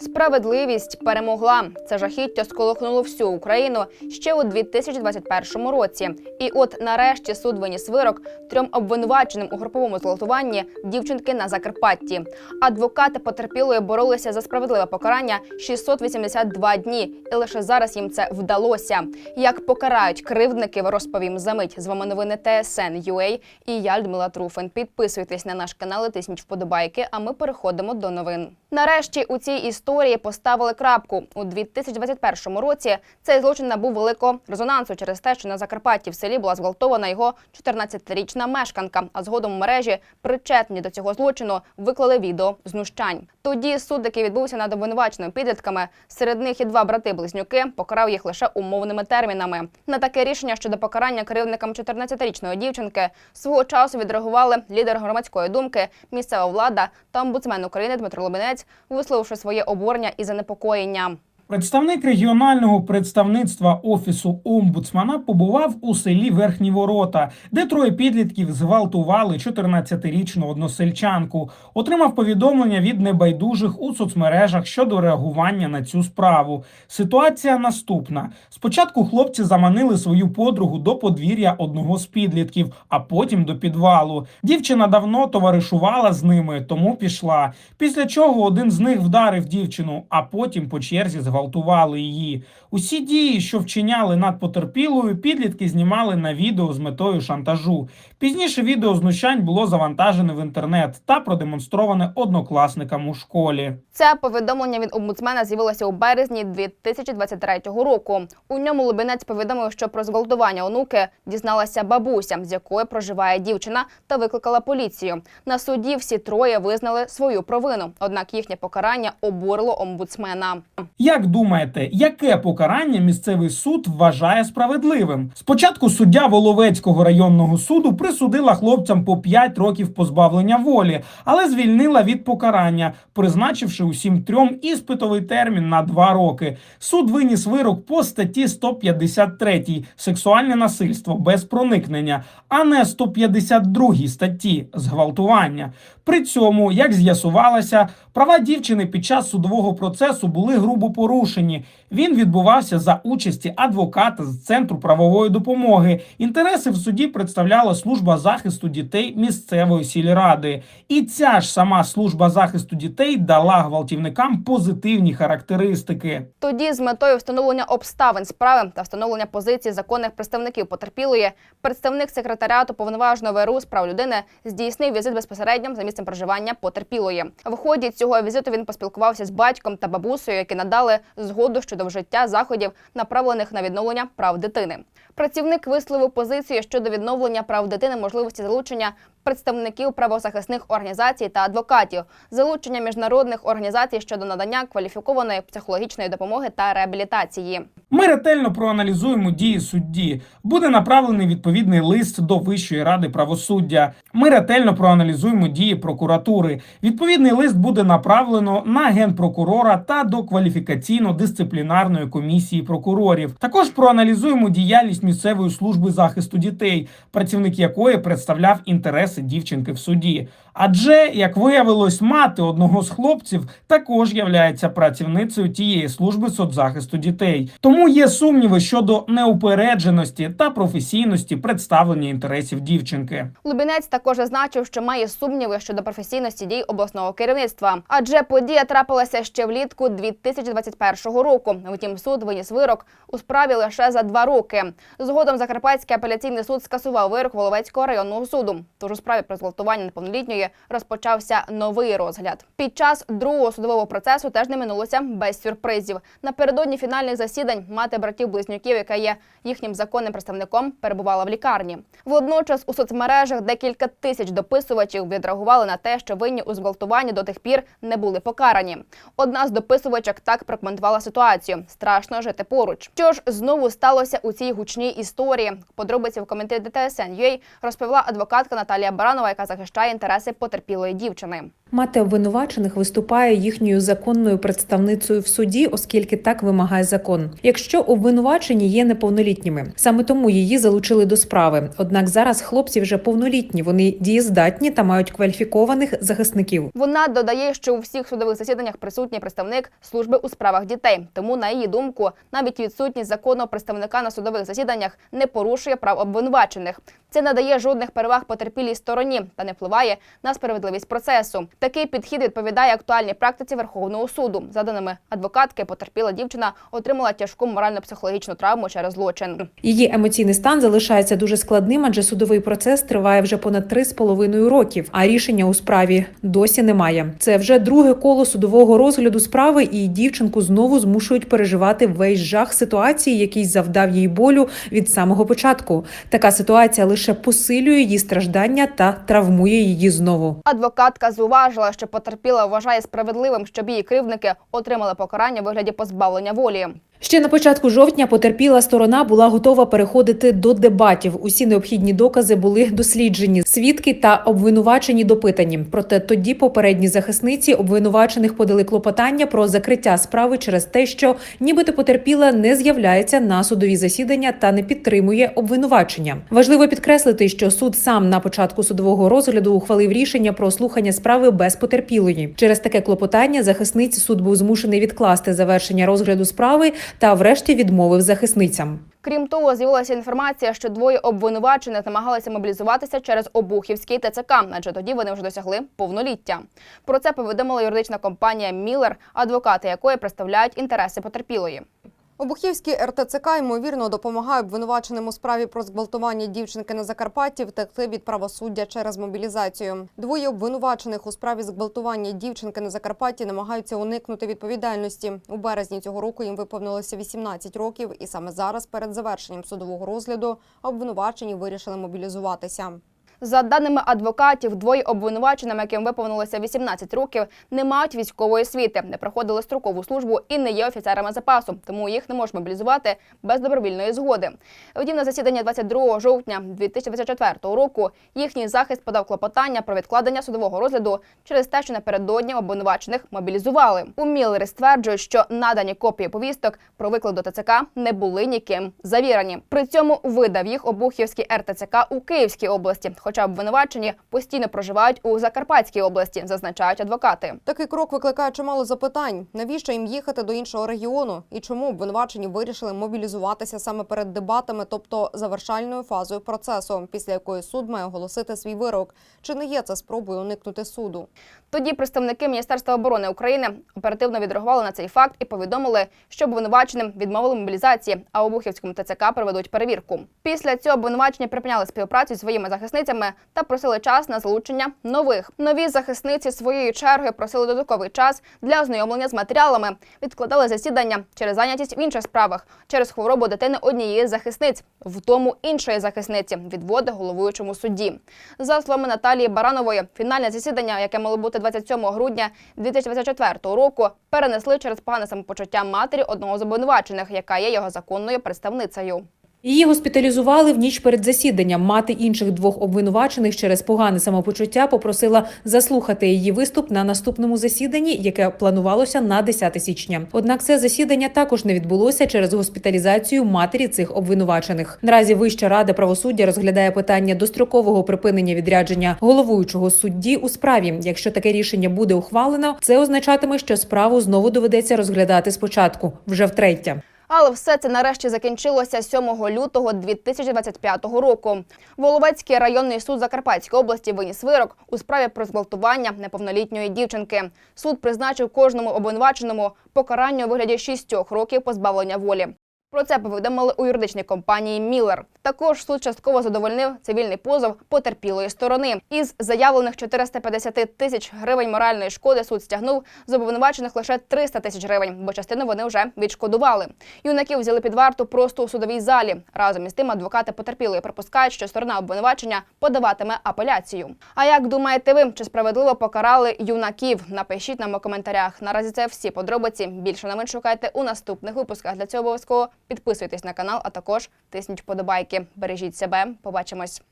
Справедливість перемогла. Це жахіття сколихнуло всю Україну ще у 2021 році. І от нарешті суд виніс вирок трьом обвинуваченим у груповому зґвалтуванні дівчинки на Закарпатті. Адвокати потерпілої боролися за справедливе покарання 682 дні, і лише зараз їм це вдалося. Як покарають кривдників, розповім за мить. З вами новини ТСН UA і я Людмила Труфин. Підписуйтесь на наш канал, і тисніть вподобайки. А ми переходимо до новин. Нарешті у цій історії поставили крапку у 2021 році. Цей злочин набув великого резонансу через те, що на Закарпатті в селі була зґвалтована його 14-річна мешканка. А згодом у мережі причетні до цього злочину виклали відео знущань. Тоді суд, який відбувся над обвинуваченими підлітками, серед них і два брати-близнюки, покарав їх лише умовними термінами. На таке рішення щодо покарання кривдникам 14-річної дівчинки свого часу відреагували лідер громадської думки, місцева влада та омбудсмен України Дмитро Лубенець, висловивши своє обурення і занепокоєння. Представник регіонального представництва офісу омбудсмана побував у селі Верхні Ворота, де троє підлітків зґвалтували 14-річну односельчанку. Отримав повідомлення від небайдужих у соцмережах щодо реагування на цю справу. Ситуація наступна: спочатку хлопці заманили свою подругу до подвір'я одного з підлітків, а потім до підвалу. Дівчина давно товаришувала з ними, тому пішла. Після чого один з них вдарив дівчину, а потім по черзі зґвалтували її. Усі дії, що вчиняли над потерпілою, підлітки знімали на відео з метою шантажу. Пізніше відео знущань було завантажене в інтернет та продемонстроване однокласникам у школі. Це повідомлення від омбудсмена з'явилося у березні 2023 року. У ньому Лубенець повідомив, що про зґвалтування онуки дізналася бабуся, з якою проживає дівчина, та викликала поліцію. На суді всі троє визнали свою провину. Однак їхнє покарання обурило омбудсмена. Як думаєте, яке покарання місцевий суд вважає справедливим? Спочатку суддя Воловецького районного суду присудила хлопцям по 5 років позбавлення волі, але звільнила від покарання, призначивши усім трьом іспитовий термін на 2 роки. Суд виніс вирок по статті 153 сексуальне насильство без проникнення, а не 152 статті зґвалтування. При цьому, як з'ясувалося, права дівчини під час судового процесу були грубо порушені. Він відбувався за участі адвоката з центру правової допомоги. Інтереси в суді представляла служба захисту дітей місцевої сільради. І ця ж сама служба захисту дітей дала гвалтівникам позитивні характеристики. Тоді, з метою встановлення обставин справи та встановлення позиції законних представників потерпілої, представник секретаріату повноважного ВРУ з прав людини здійснив візит безпосередньо за місцем проживання потерпілої. В ході цього візиту він поспілкувався з батьком та бабусею, які надали згоду щодо вжиття заходів, направлених на відновлення прав дитини. Працівник висловив позицію щодо відновлення прав дитини, можливості залучення представників правозахисних організацій та адвокатів, залучення міжнародних організацій щодо надання кваліфікованої психологічної допомоги та реабілітації. Ми ретельно проаналізуємо дії судді. Буде направлений відповідний лист до Вищої ради правосуддя. Ми ретельно проаналізуємо дії прокуратури. Відповідний лист буде направлено на генпрокурора та до кваліфікаційно-дисциплінарної комісії прокурорів. Також проаналізуємо діяльність місцевої служби захисту дітей, працівник якої представляв інтереси дівчинки в суді. Адже, як виявилось, мати одного з хлопців також являється працівницею тієї служби соцзахисту дітей. Тому є сумніви щодо неупередженості та професійності представлення інтересів дівчинки. Лубінець також зазначив, що має сумніви щодо професійності дій обласного керівництва, адже подія трапилася ще влітку 2021 року. Втім, суд виніс вирок у справі лише за два роки. Згодом Закарпатський апеляційний суд скасував вирок Воловецького районного суду. Тож у справі про зґвалтування неповнолітньої розпочався новий розгляд. Під час другого судового процесу теж не минулося без сюрпризів. Напередодні фінальних засідань мати братів-близнюків, яка є їхнім законним представником, перебувала в лікарні. Водночас у соцмережах декілька тисяч дописувачів відреагували на те, що винні у зґвалтуванні до тих пір не були покарані. Одна з дописувачок так прокоментувала ситуацію: страшно жити поруч. Що ж знову сталося у цій гучній історії? Подробиці в коментарі ДТСН.UA розповіла адвокатка Наталія Баранова, яка захищає інтереси потерпілої дівчини. Мати обвинувачених виступає їхньою законною представницею в суді, оскільки так вимагає закон. Якщо обвинувачені є неповнолітніми, саме тому її залучили до справи. Однак зараз хлопці вже повнолітні, вони дієздатні та мають кваліфікованих захисників. Вона додає, що у всіх судових засіданнях присутній представник служби у справах дітей. Тому, на її думку, навіть відсутність законного представника на судових засіданнях не порушує прав обвинувачених. Це не дає жодних переваг потерпілій стороні та не впливає на справедливість процесу. Такий підхід відповідає актуальній практиці Верховного суду. За даними адвокатки, потерпіла дівчина отримала тяжку морально-психологічну травму через злочин. Її емоційний стан залишається дуже складним, адже судовий процес триває вже понад три з половиною років, а рішення у справі досі немає. Це вже друге коло судового розгляду справи, і дівчинку знову змушують переживати весь жах ситуації, який завдав їй болю від самого початку. Така ситуація лише посилює її страждання та травмує її знову. Адвокатка зауважила, що потерпіла вважає справедливим, щоб її кривдники отримали покарання у вигляді позбавлення волі. Ще на початку жовтня потерпіла сторона була готова переходити до дебатів. Усі необхідні докази були досліджені. Свідки та обвинувачені допитані. Проте тоді попередні захисниці обвинувачених подали клопотання про закриття справи через те, що нібито потерпіла не з'являється на судові засідання та не підтримує обвинувачення. Важливо підкреслити, що суд сам на початку судового розгляду ухвалив рішення про слухання справи без потерпілої. Через таке клопотання захисниці суд був змушений відкласти завершення розгляду справи та, врешті, відмовив захисницям. Крім того, з'явилася інформація, що двоє обвинувачених намагалися мобілізуватися через Обухівський ТЦК, адже тоді вони вже досягли повноліття. Про це повідомила юридична компанія Міллер, адвокати якої представляють інтереси потерпілої. Обухівський РТЦК ймовірно допомагає обвинуваченим у справі про зґвалтування дівчинки на Закарпатті втекти від правосуддя через мобілізацію. Двоє обвинувачених у справі зґвалтування дівчинки на Закарпатті намагаються уникнути відповідальності. У березні цього року їм виповнилося 18 років, і саме зараз, перед завершенням судового розгляду, обвинувачені вирішили мобілізуватися. За даними адвокатів, двоє обвинуваченим, яким виповнилося 18 років, не мають військової освіти, не проходили строкову службу і не є офіцерами запасу, тому їх не можуть мобілізувати без добровільної згоди. Втім, на засіданні 22 жовтня 2024 року їхній захист подав клопотання про відкладення судового розгляду через те, що напередодні обвинувачених мобілізували. У Міллері стверджують, що надані копії повісток про виклик до ТЦК не були ніким завірені. При цьому видав їх Обухівський РТЦК у Київській області, хоча обвинувачені постійно проживають у Закарпатській області, зазначають адвокати. Такий крок викликає чимало запитань: навіщо їм їхати до іншого регіону, і чому обвинувачені вирішили мобілізуватися саме перед дебатами, тобто завершальною фазою процесу, після якої суд має оголосити свій вирок. Чи не є це спробою уникнути суду? Тоді представники Міністерства оборони України оперативно відреагували на цей факт і повідомили, що обвинуваченим відмовили мобілізації, а у Бухівському ТЦК проведуть перевірку. Після цього обвинувачення припиняли співпрацю зі своїми захисницями та просили час на залучення нових. Нові захисниці своєю чергою просили додатковий час для ознайомлення з матеріалами, відкладали засідання через зайнятість в інших справах, через хворобу дитини однієї з захисниць, в тому іншої захисниці відводи головуючому судді. За словами Наталії Баранової, фінальне засідання, яке мало бути 27 грудня 2024 року, перенесли через погане самопочуття матері одного з обвинувачених, яка є його законною представницею. Її госпіталізували в ніч перед засіданням. Мати інших двох обвинувачених через погане самопочуття попросила заслухати її виступ на наступному засіданні, яке планувалося на 10 січня. Однак це засідання також не відбулося через госпіталізацію матері цих обвинувачених. Наразі Вища рада правосуддя розглядає питання дострокового припинення відрядження головуючого судді у справі. Якщо таке рішення буде ухвалено, це означатиме, що справу знову доведеться розглядати спочатку, вже втретє. Але все це нарешті закінчилося 7 лютого 2025 року. Воловецький районний суд Закарпатської області виніс вирок у справі про зґвалтування неповнолітньої дівчинки. Суд призначив кожному обвинуваченому покарання у вигляді 6 років позбавлення волі. Про це повідомили у юридичній компанії Міллер. Також суд частково задовольнив цивільний позов потерпілої сторони. Із заявлених 450 тисяч гривень моральної шкоди суд стягнув з обвинувачених лише 300 тисяч гривень, бо частину вони вже відшкодували. Юнаків взяли під варту просто у судовій залі. Разом із тим адвокати потерпілої припускають, що сторона обвинувачення подаватиме апеляцію. А як думаєте ви, чи справедливо покарали юнаків? Напишіть нам у коментарях. Наразі це всі подробиці. Більше новин шукайте у наступних випусках. Для цього обов'язково підписуйтесь на канал, а також тисніть вподобайки. Бережіть себе. Побачимось.